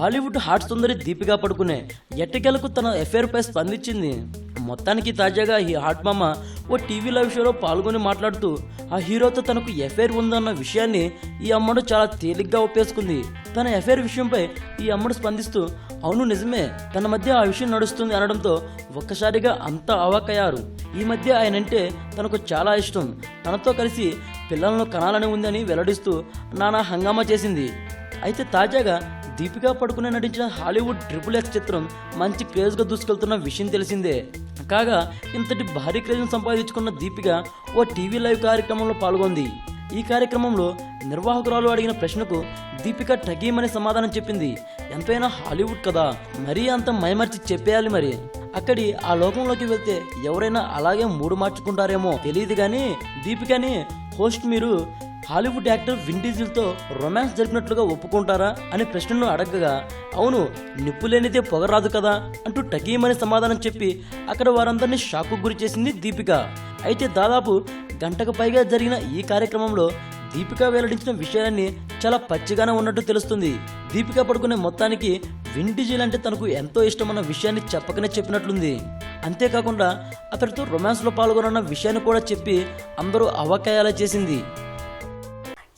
Bollywood hot సుందరి దీపికా పడుకునే ఎట్టకెలకు తన ఎఫ్ఐఆర్పై స్పందించింది. మొత్తానికి తాజాగా ఈ హాట్ మామ ఓ టీవీ లైవ్ షోలో పాల్గొని మాట్లాడుతూ ఆ హీరోతో తనకు ఎఫ్ఐఆర్ ఉందన్న విషయాన్ని ఈ అమ్మడు చాలా తేలిగ్గా ఒప్పేసుకుంది. తన ఎఫ్ఐఆర్ విషయంపై ఈ అమ్మడు స్పందిస్తూ అవును నిజమే. తన మధ్య ఆ విషయం నడుస్తుంది అనడంతో ఒక్కసారిగా అంతా అవాకయ్యారు ఈ మధ్య ఆయనంటే తనకు చాలా ఇష్టం. తనతో కలిసి పిల్లలను కనాలని ఉందని వెల్లడిస్తూ నానా హంగామా చేసింది. అయితే తాజాగా దీపికా పడుకునే నటించిన హాలీవుడ్ ట్రిపుల్ ఎక్స్ చిత్రం మంచి క్రేజ్గా దూసుకెళ్తున్న విషయం తెలిసిందే. కాగా ఇంతటి భారీ క్రేజ్ను సంపాదించుకున్న దీపిక ఓ టీవీ లైవ్ కార్యక్రమంలో పాల్గొంది. ఈ కార్యక్రమంలో నిర్వాహకురాలు అడిగిన ప్రశ్నకు దీపిక టగీమని సమాధానం చెప్పింది. ఎంతైనా హాలీవుడ్ కదా మరీ అంత మైమర్చి చెప్పేయాలి మరి. అక్కడి ఆ లోకంలోకి వెళ్తే ఎవరైనా అలాగే మూడు మార్చుకుంటారేమో తెలియదు కానీ దీపికని హోస్ట్ మీరు హాలీవుడ్ యాక్టర్ విన్ డీజిల్తో రొమాన్స్ జరిపినట్లుగా ఒప్పుకుంటారా అనే ప్రశ్నను అడగగా అవును నిప్పు లేనిదే పొగరాదు కదా అంటూ టకీమని సమాధానం చెప్పి అక్కడ వారందరినీ షాకు గురి చేసింది దీపిక. అయితే దాదాపు గంటకు పైగా జరిగిన ఈ కార్యక్రమంలో దీపిక వెల్లడించిన విషయాలన్నీ చాలా పచ్చిగానే ఉన్నట్టు తెలుస్తుంది. దీపిక పడుకునే మొత్తానికి విన్ అంటే తనకు ఎంతో ఇష్టమన్న విషయాన్ని చెప్పకనే చెప్పినట్లుంది. అంతేకాకుండా అతడితో రొమాన్స్లో పాల్గొనన్న విషయాన్ని కూడా చెప్పి అందరూ అవకాయాలా చేసింది.